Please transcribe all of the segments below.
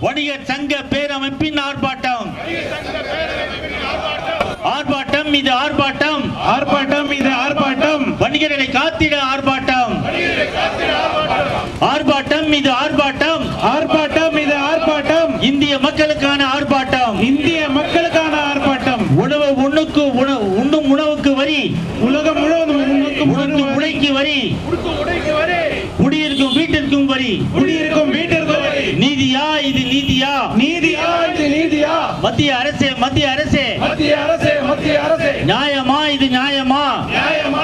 வணிகர் சங்க பேரமைப்பின் ஆர்ப்பாட்டம். ஆர்ப்பாட்டம் இது ஆர்ப்பாட்டம். ஆர்ப்பாட்டம் இது ஆர்ப்பாட்டம். வணிகர்களை காத்திட ஆர்ப்பாட்டம். ஆர்ப்பாட்டம் இது ஆர்ப்பாட்டம். ஆர்ப்பாட்டம் இது ஆர்ப்பாட்டம். இந்திய மக்களுக்கான ஆர்ப்பாட்டம். இந்திய மக்களுக்கான ஆர்ப்பாட்டம். உணவு உண்ணுக்கு உணவு உண்ணும் உணவுக்கு வரி. உலகம் முழுவதும் உடைக்கு வரி. குடியிருக்கும் வீட்டிற்கும் வரி. மத்திய அரசே. மத்திய அரசே மத்திய அரசே. நியாயமா இது நியாயமா? நியாயமா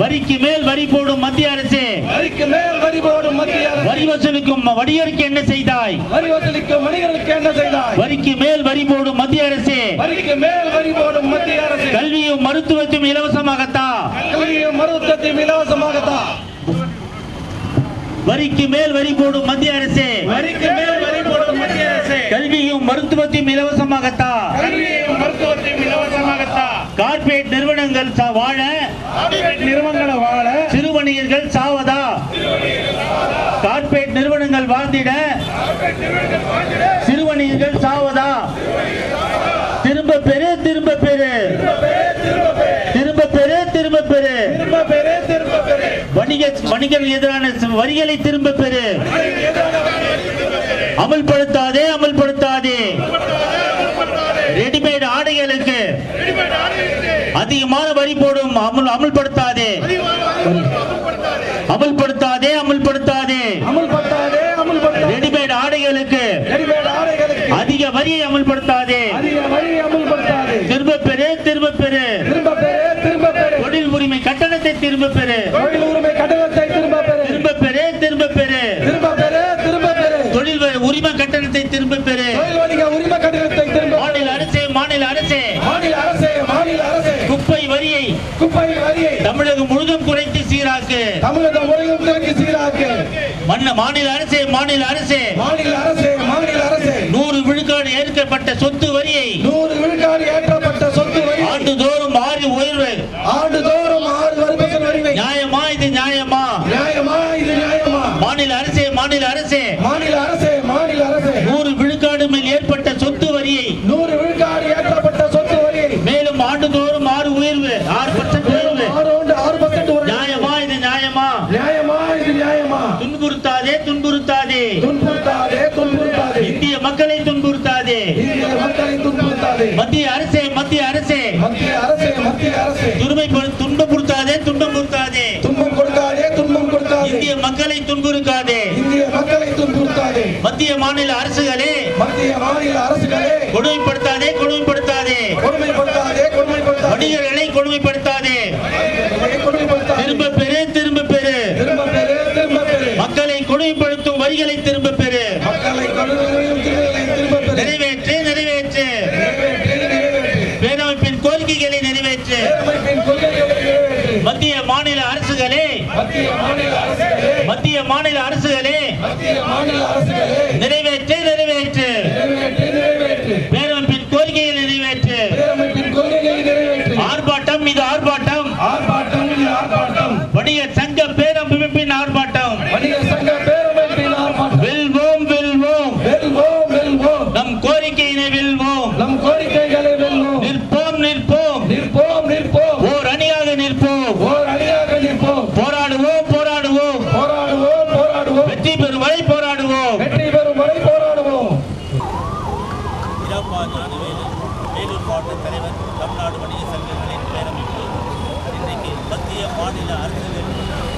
வரிக்கு மேல் வரி போடும் மத்திய அரசே. வரிக்கு மேல் வரி போடும் மத்திய அரசு. வரி வசூலுக்கும் வடிகருக்கு என்ன செய்தாய்? வரி வசூலிக்கும் வணிகர்களுக்கு என்ன செய்தாய்? வரிக்கு மேல் வரி போடும் மத்திய அரசே. வரிக்கு மேல் வரி போடும் மத்திய அரசு. கல்வியும் மருத்துவத்தையும் இலவசமாகத்தா? கல்வியும் மருத்துவத்தையும் இலவசமாகத்தான் வரிக்கு மேல் வரி போடும் மத்திய அரசே. வரிக்கு மேல் வரி போடும் மத்திய அரசு. கல்வியும் மருத்துவத்தையும் இலவசமாகத்தா? கல்வியும் மருத்துவத்தையும் இலவசமாகத்தான் கார்ப்பரேட் நிறுவனங்கள் வாழ? நிறுவனங்களை வாழ சிறு வணிகர்கள் சாவதா கார்ப்பரேட் நிறுவனங்கள் வாழ்ந்திட சிறு வணிகர்கள் சாவதா திரும்ப பெரு திரும்ப பெரு திரும்ப பெரு திரும்ப பெரு திரும்ப பெரு திரும்ப பெரு வணிக வணிகர்கள் எதிரான வரிகளை திரும்ப பெறு. அமல்படுத்தாதே அமல்படுத்தாதே. ரெடிமேட் ஆடைகளுக்கு அதிகமான வரி போடும் அமல் அமல்படுத்தாதே. அமல்படுத்தாதே அமல்படுத்தாதே. ரெடிமேட் ஆடைகளுக்கு அதிக வரியை அமல்படுத்தாதே. திரும்ப பெறு திரும்ப பெறு. தொழில் உரிமை கட்டணத்தை திரும்ப பெறு தொழில் உரிமை கட்டணத்தை திரும்ப பெரு திரும்ப பெறு திரும்ப பெறு திரும்ப பெரு திரும்ப பெரு தொழில் வ- உரிமை கட்டணத்தை திரும்ப பெறு தொழில் வணிக உரிமை கட்டணத்தை திரும்ப மாநில அரசே மாநில அரசே மாநில அரசே மாநில அரசே குப்பை வரியை குப்பை வரியை தமிழகம் முழுதும் குறைத்து சீராக்கு. தமிழக முறையும் திறக்கு சீராக்கு. மன்ன மாநில அரசே மாநில அரசே. மாநில அரசே மாநில அரசே. நூறு விழுக்காடு ஏற்கப்பட்ட சொத்து வரியை நூறு விழுக்காடு ஏற்றப்பட்ட சொத்து வரி ஆண்டுதோறும் ஆறு உயர்வு ஆண்டுதோறும் ஆறு வருபசல் வரிவை நியாயமா இது நியாயமா நியாயமா இது நியாயமா மாநில அரசே மாநில அரசே மாநில அரசே மாநில அரசே நூறு விழுக்காடு மேல் ஏற்பட்ட சொத்து வரியை நூறு விழுக்காடு ஏற்றப்பட்ட சொத்து வரியை மேலும் ஆண்டுதோறும் ஆறு உயர்வு ஆறு பர்சன்ட் உயர்வு ஆறு ஆண்டு ஆறு பர்சன்ட் நியாயமா இது நியாயமா நியாயமா இது நியாயமா துன்புறுத்தாதே துன்புறுத்தாதே. துன்புறுத்தாதே துன்புறுத்தாதே. இந்திய மக்களை துன்புறுத்தாதே. இந்திய மக்களை துன்புறுத்தாதே. மத்திய அரசே மத்திய அரசே. மத்திய அரசே மத்திய அரசே. துன்பை துன்பப்படுத்தாதே துன்பப்படுத்தாதே துன்பம் கொடுக்காதே துன்பம் கொடுக்காதே இந்திய மக்களை துன்புறுக்காதே இந்திய மக்களை துன்புறுத்தாதே. மத்திய மாநில அரசுகளே. மத்திய மாநில அரசுகளே. கொடுமைப்படுத்தாதே கொடுமைப்படுத்தாதே. கொடுமைப்படுத்தாதே கொடுமைப்படுத்தாதே. வணிகர்களை கொடுமைப்படுத்தாதே திரும்ப பெறு திரும்ப பெறு திரும்ப பெரு திரும்ப பெரு மக்களை கொடுமைப்படுத்தும் வரிகளை திரும்ப பெறு மக்களை கொடுமையும் திருமைகளை திரும்ப பெரு நிறைவேற்று நிறைவேற்று நிறைவேற்று நிறைவேற்று பேரமைப்பின் கோரிக்கைகளை நிறைவேற்று பேரமைப்பின் கொள்கைகளை நிறைவேற்று மத்திய மாநில அரசுகளே மத்திய மாநில அரசுகளே மத்திய மாநில அரசுகளே. மத்திய மாநில அரசுகளே. மாநில அரசுகள்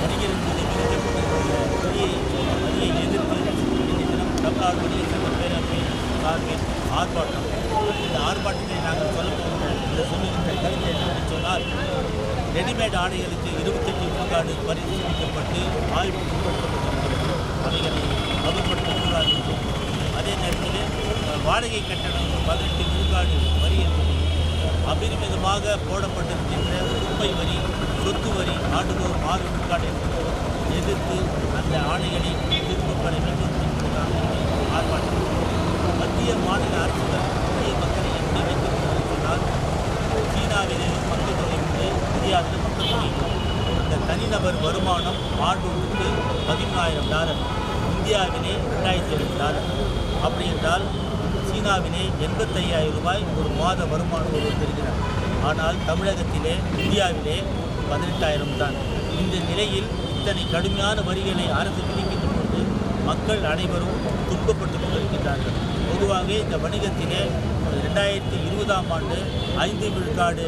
வணிகர்கள் மீது வரியை வரியை எதிர்த்து இன்றைய தினம் தமிழ்நாடு வணிகர் சங்க பேரவை சார்பில் ஆர்ப்பாட்டம். இந்த ஆர்ப்பாட்டத்தை நாங்கள் சொல்ல போகிற இந்த சொல்லுகின்ற கருத்து என்னவென்று சொன்னால் ரெடிமேட் ஆடைகளுக்கு இருபத்தெட்டு விழுக்காடு பரிசீலிக்கப்பட்டு ஆய்வு ஆய்வுக்கு உட்படுத்தப்பட்டிருக்கிறது அவைகளை அமல்படுத்தக்கூடாது அதே நேரத்தில் வாடகை கட்டணம் பதினெட்டு விழுக்காடு வரி என்பது அபரிமிதமாக போடப்பட்டிருக்கின்ற குப்பை வரி சொத்து வரி ஆண்டுதோறும் ஆறு விழுக்காடு என்பதை எதிர்த்து அந்த ஆணைகளை திரும்பப் பெற வேண்டும் என்பதுதான் ஆர்ப்பாட்டம். மத்திய மாநில அரசுகள் இந்திய மக்களை எப்படி வைத்திருக்கிறது சொன்னால் சீனாவிலே மக்கள் தொகை உண்டு இந்தியாவில் மக்கள் தொகை இந்த தனிநபர் வருமானம் ஆண்டு ஒன்றுக்கு பதிமூணாயிரம் டாலர் இந்தியாவிலே ரெண்டாயிரத்தி ஐநூறு டாலர். அப்படி என்றால் சீனாவிலே எண்பத்தையாயிரம் ரூபாய் ஒரு மாத வருமானம் ஒருவர் பெறுகிறார். ஆனால் தமிழகத்திலே இந்தியாவிலே பதினெட்டாயிரம் தான் இந்த நிலையில் இத்தனை கடுமையான வரிகளை அரசு விதிக்கின்ற பொழுது மக்கள் அனைவரும் துன்பப்பட்டு கொண்டிருக்கின்றார்கள். பொதுவாக இந்த வணிகத்திலே ரெண்டாயிரத்தி இருபதாம் ஆண்டு ஐந்து விழுக்காடு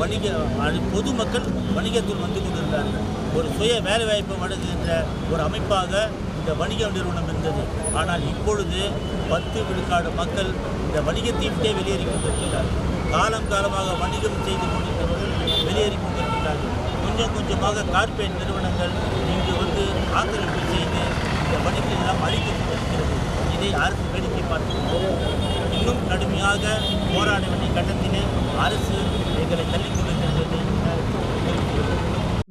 வணிக பொதுமக்கள் வணிகத்தில் வந்து கொண்டிருந்தார்கள். ஒரு சுய வேலைவாய்ப்பு வழங்குகின்ற ஒரு அமைப்பாக இந்த வணிக நிறுவனம் இருந்தது. ஆனால் இப்பொழுது பத்து விழுக்காடு மக்கள் இந்த வணிகத்தை விட்டே வெளியேறி கொண்டிருக்கிறார்கள் காலம் காலமாக வணிகம் செய்து கொண்டு வெளியேறி கொஞ்சம் கொஞ்சமாக கார்ப்பரேட் நிறுவனங்கள் இங்கு வந்து ஆக்கிரமிப்பு செய்து இந்த வணிகத்தை எல்லாம் அழித்து கொண்டிருக்கிறது இதை அரசு வேடிக்கை பார்க்கிறது இன்னும் கடுமையாக போராட வேண்டிய கட்டத்திலே அரசு எங்களை தள்ளிக் கொண்டிருக்கிறது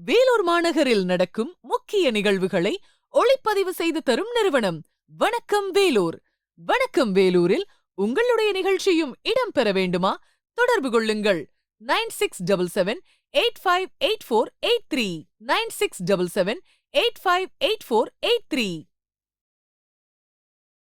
வேலூர் மாநகரில் நடக்கும் முக்கிய நிகழ்வுகளை ஒளிப்பதிவு செய்து தரும் நிறுவனம் வணக்கம் வேலூர். வணக்கம் வேலூரில் உங்களுடைய நிகழ்ச்சியும் இடம்பெற வேண்டுமா? தொடர்பு கொள்ளுங்கள். Nine six double seven eight five eight four eight three nine six double seven eight five eight four eight three.